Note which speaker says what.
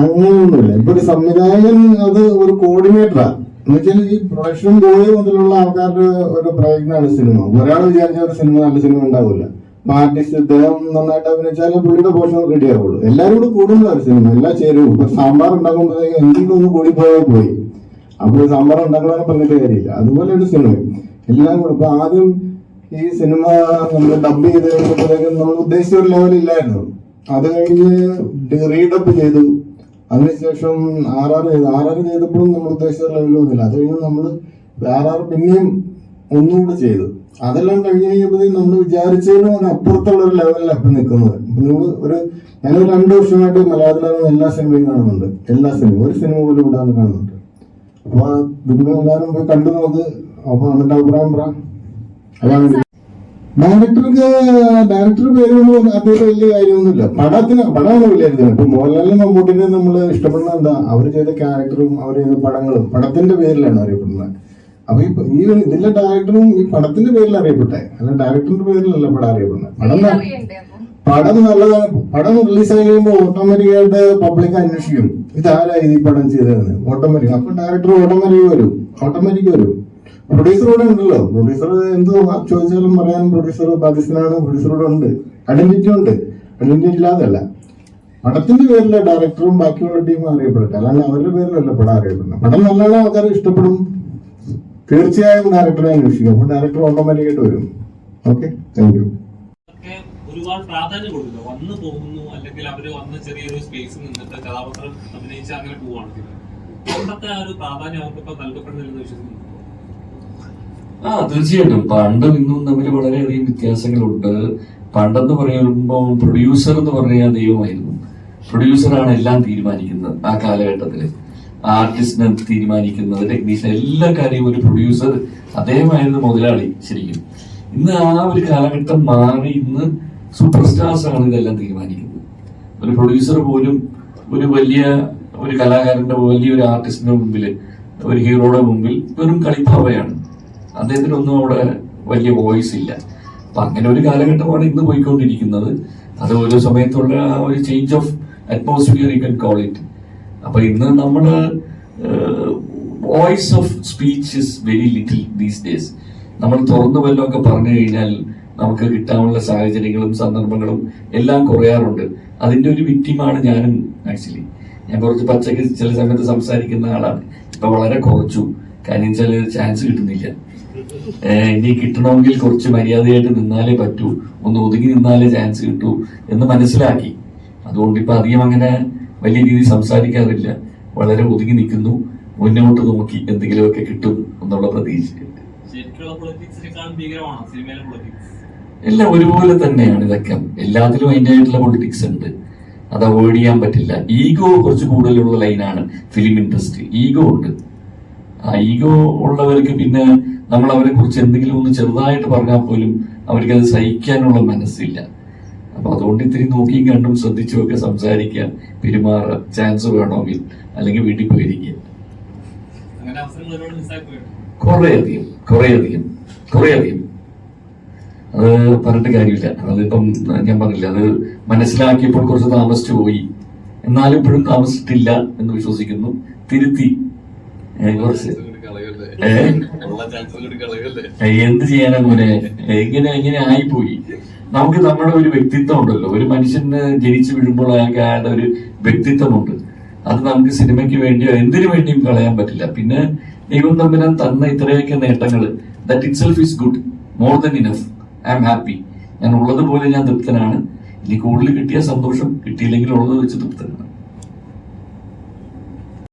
Speaker 1: അങ്ങനെയൊന്നുമില്ല. ഇപ്പൊ ഒരു സംവിധായകൻ അത് ഒരു കോർഡിനേറ്ററാ എന്നുവെച്ചാൽ ഈ പ്രൊഡക്ഷൻ ബോയ് മുതലുള്ള ആൾക്കാരുടെ ഒരു പ്രയത്നമാണ് സിനിമ. ഒരാൾ വിചാരിച്ച ഒരു സിനിമ നല്ല സിനിമ ഉണ്ടാവില്ല. ആർട്ടിസ്റ്റ് ഇദ്ദേഹം നന്നായിട്ട് അഭിനയിച്ചാൽ പുള്ളിയുടെ പോഷൻ റെഡി ആവുള്ളൂ എല്ലാവരും കൂടെ കൂടുന്നതാണ് ഒരു സിനിമ. എല്ലാ ചേരും ഇപ്പൊ സാമ്പാർ ഉണ്ടാക്കുമ്പോഴത്തേക്ക് എന്തെങ്കിലും ഒന്ന് കൂടി പോയാൽ പോയി. അപ്പോൾ സാമ്പാർ ഉണ്ടാക്കണമെന്ന് പറഞ്ഞിട്ട് കാര്യമില്ല. അതുപോലെ ഒരു സിനിമ. എല്ലാം കൂടെ. ഇപ്പൊ ആദ്യം ഈ സിനിമ നമ്മൾ ഡബ് ചെയ്ത് കഴിഞ്ഞപ്പോഴത്തേക്കും നമ്മൾ ഉദ്ദേശിച്ച ഒരു ലെവലില്ലായിരുന്നു അത് കഴിഞ്ഞ് റീഡപ്പ് ചെയ്തു. അതിനുശേഷം ആർ ആർ ചെയ്തു. ആർ ആർ ചെയ്തപ്പോഴും നമ്മൾ ഉദ്ദേശിച്ച ലെവലൊന്നുമില്ല അത് കഴിഞ്ഞ് നമ്മൾ ആർ ആർ പിന്നെയും ഒന്നുകൂടെ ചെയ്തു. അതെല്ലാം കഴിഞ്ഞ് കഴിഞ്ഞപ്പോഴത്തേക്കും നമ്മൾ വിചാരിച്ചതിലും അത് അപ്പുറത്തുള്ള ഒരു ലെവലിലാണ് ഇപ്പം നിൽക്കുന്നത്. നിങ്ങൾ ഒരു ഞങ്ങൾ രണ്ട് വർഷമായിട്ട് മലയാളത്തിലാണ് എല്ലാ സിനിമയും കാണുന്നുണ്ട്. എല്ലാ സിനിമയും ഒരു സിനിമ പോലും ഇടാതെ കാണുന്നുണ്ട്. അപ്പൊ നിങ്ങൾ എല്ലാവരും കണ്ടു നോക്ക്. അപ്പൊ എന്നിട്ട് അഭിപ്രായം പറ. അതാണ് ഡയറക്ടർക്ക് ഡയറക്ടർ പേരൊന്നും അദ്ദേഹം വലിയ കാര്യമൊന്നുമില്ല. പടത്തിന് പടമാണ് വിലയിരുത്തുന്നത് ഇപ്പൊ മോഹൻലാലിനും മമ്മൂട്ടിനെ നമ്മൾ ഇഷ്ടപ്പെടുന്ന എന്താ അവർ ചെയ്ത ക്യാരക്ടറും അവർ ചെയ്ത പടങ്ങളും പടത്തിന്റെ പേരിലാണ് അറിയപ്പെടുന്നത്. അപ്പൊ ഈ ഈ ഇതിലെ ഡയറക്ടറും ഈ പടത്തിന്റെ പേരിൽ അറിയപ്പെട്ടെ. അല്ല ഡയറക്ടറിന്റെ പേരിലല്ല പടം അറിയപ്പെടുന്നത്. പടം? പടം നല്ലതാണ്. പടം റിലീസ് ആയി കഴിയുമ്പോൾ ഓട്ടോമാറ്റിക്കായിട്ട് പബ്ലിക് അന്വേഷിക്കും. ഇതാരായി ഇത് ഈ പടം ചെയ്തതെന്ന്. ഓട്ടോമാറ്റിക് അപ്പൊ ഡയറക്ടർ ഓട്ടോമാറ്റിക് വരും. ഓട്ടോമാറ്റിക് വരും. പ്രൊഡ്യൂസർ ഇവിടെ ഉണ്ടല്ലോ. പ്രൊഡ്യൂസർ എന്ത് ചോദിച്ചാലും പറയാൻ പ്രൊഡ്യൂസർ പാകിസ്ഥാനാണ് പ്രൊഡ്യൂസർ ഉണ്ട്. ഐഡന്റിറ്റി ഉണ്ട്. ഐഡന്റിറ്റി ഇല്ലാതല്ല. പടത്തിന്റെ പേരിലെ ഡയറക്ടറും ബാക്കിയുള്ള ടീമും അറിയപ്പെടട്ടെ. അല്ലാണ്ട് അവരുടെ പേരിലല്ല പടം അറിയപ്പെടുന്നത്. പടം നല്ലോണം ആൾക്കാർ ഇഷ്ടപ്പെടും. തീർച്ചയായും ഡയറക്ടറെ അന്വേഷിക്കും. അപ്പൊ ഡയറക്ടർ ഓട്ടോമാറ്റിക്കായിട്ട് വരും. ഓക്കെ താങ്ക് യു
Speaker 2: ഒരുപാട് പ്രാധാന്യം കൊടുക്കില്ല വന്ന് പോകുന്നു അല്ലെങ്കിൽ അവർ വന്ന് ചെറിയൊരു സ്പേസിൽ നിന്നിട്ട് കഥാപാത്രം അഭിനയിച്ച് അങ്ങനെ പോവാണ് പണ്ടത്തെ ആ ഒരു പ്രാധാന്യം അവർക്കിപ്പോ നൽകപ്പെടുന്നില്ലെന്ന് വിശ്വസിക്കുന്നു
Speaker 3: ആ തീർച്ചയായിട്ടും. പണ്ടും ഇന്നും തമ്മിൽ വളരെയധികം വ്യത്യാസങ്ങളുണ്ട്. പണ്ടെന്ന് പറയുമ്പോൾ പ്രൊഡ്യൂസർ എന്ന് പറഞ്ഞാൽ ദൈവമായിരുന്നു. പ്രൊഡ്യൂസറാണ് എല്ലാം തീരുമാനിക്കുന്നത് ആ കാലഘട്ടത്തിൽ ആർട്ടിസ്റ്റിനെ തീരുമാനിക്കുന്നത് ടെക്നീഷ്യൻ എല്ലാ കാര്യവും ഒരു പ്രൊഡ്യൂസർ അദ്ദേഹമായിരുന്നു മുതലാളി ശരിക്കും. ഇന്ന് ആ ഒരു കാലഘട്ടം മാറി ഇന്ന് സൂപ്പർ സ്റ്റാർസ് ആണ് ഇതെല്ലാം തീരുമാനിക്കുന്നത്. ഒരു പ്രൊഡ്യൂസർ പോലും ഒരു വലിയ ഒരു കലാകാരന്റെ വലിയൊരു ആർട്ടിസ്റ്റിന്റെ മുമ്പിൽ ഒരു ഹീറോയുടെ മുമ്പിൽ വെറും കളിപ്പാവയാണ്. അദ്ദേഹത്തിനൊന്നും അവിടെ വലിയ വോയിസ് ഇല്ല. അപ്പൊ അങ്ങനെ ഒരു കാലഘട്ടമാണ് ഇന്ന് പോയിക്കൊണ്ടിരിക്കുന്നത്. അത് ഓരോ സമയത്തുള്ള ആ ഒരു change of atmosphere you can call it അപ്പൊ ഇന്ന് നമ്മൾ voice of speech is very little these days നമ്മൾ തുറന്നു വല്ലതൊക്കെ പറഞ്ഞു കഴിഞ്ഞാൽ നമുക്ക് കിട്ടാനുള്ള സാഹചര്യങ്ങളും സന്ദർഭങ്ങളും എല്ലാം കുറയാറുണ്ട്. അതിന്റെ ഒരു വിക്റ്റിമാണ് ഞാനും ആക്ച്വലി ഞാൻ കുറച്ച് പച്ചക്ക് ചില സമയത്ത് സംസാരിക്കുന്ന ആളാണ്. ഇപ്പൊ വളരെ കുറച്ചു. കാര്യം ചില ചാൻസ് കിട്ടുന്നില്ല. ഇനി കിട്ടണമെങ്കിൽ കുറച്ച് മര്യാദയായിട്ട് നിന്നാലേ പറ്റൂ. ഒന്ന് ഒതുങ്ങി നിന്നാലേ ചാൻസ് കിട്ടൂ എന്ന് മനസ്സിലാക്കി. അതുകൊണ്ട് ഇപ്പൊ അധികം അങ്ങനെ വലിയ രീതിയിൽ സംസാരിക്കാറില്ല. വളരെ ഒതുങ്ങി നിൽക്കുന്നു. മുന്നോട്ട് നോക്കി എന്തെങ്കിലുമൊക്കെ കിട്ടും എന്നുള്ള
Speaker 2: പ്രതീക്ഷയുണ്ട്. ഇല്ല
Speaker 3: എല്ലാം ഒരുപോലെ തന്നെയാണ് ഇതൊക്കെ. എല്ലാത്തിലും അതിന്റെതായിട്ടുള്ള പൊളിറ്റിക്സ് ഉണ്ട്. അത് അവോയ്ഡ് ചെയ്യാൻ പറ്റില്ല. ഈഗോ കുറച്ച് കൂടുതലുള്ള ലൈനാണ് ഫിലിം ഇൻഡസ്ട്രി ഈഗോ ഉണ്ട്. ഈഗോ ഉള്ളവർക്ക് പിന്നെ നമ്മൾ അവരെ കുറിച്ച് എന്തെങ്കിലും ഒന്ന് ചെറുതായിട്ട് പറഞ്ഞാൽ പോലും അവർക്ക് അത് സഹിക്കാനുള്ള മനസ്സില്ല. അപ്പൊ അതുകൊണ്ട് ഇത്തിരി നോക്കിയും കണ്ടും ശ്രദ്ധിച്ചും ഒക്കെ സംസാരിക്കുക പെരുമാറ ചാൻസ് വേണമെങ്കിൽ അല്ലെങ്കിൽ വീട്ടിൽ പോയിരിക്കുക. കുറേയധികം കുറേയധികം കുറേയധികം. അത് പറഞ്ഞിട്ട് കാര്യമില്ല. അതിപ്പം ഞാൻ പറഞ്ഞില്ല അത് മനസ്സിലാക്കിയപ്പോൾ കുറച്ച് താമസിച്ചു പോയി. എന്നാലും ഇപ്പോഴും താമസിച്ചിട്ടില്ല എന്ന് വിശ്വസിക്കുന്നു. തിരുത്തി എന്ത് ചെയ്യാനാ മോനെ? എങ്ങനെ എങ്ങനെ ആയിപ്പോയി? നമുക്ക് നമ്മുടെ ഒരു വ്യക്തിത്വം ഉണ്ടല്ലോ ഒരു മനുഷ്യന് ജനിച്ചു വീഴുമ്പോൾ അയാൾക്ക് അയാളുടെ ഒരു വ്യക്തിത്വമുണ്ട്. അത് നമുക്ക് സിനിമയ്ക്ക് വേണ്ടിയോ എന്തിനു വേണ്ടിയും കളയാൻ പറ്റില്ല. പിന്നെ ദൈവം തമ്മിൽ തന്ന ഇത്രയൊക്കെ നേട്ടങ്ങൾ that itself is good more than enough I am happy ഞാൻ ഉള്ളതുപോലെ ഞാൻ തൃപ്തനാണ്. ഇനി കൂടുതൽ കിട്ടിയ സന്തോഷം. കിട്ടിയില്ലെങ്കിൽ ഉള്ളത് വെച്ച് തൃപ്തനാണ്.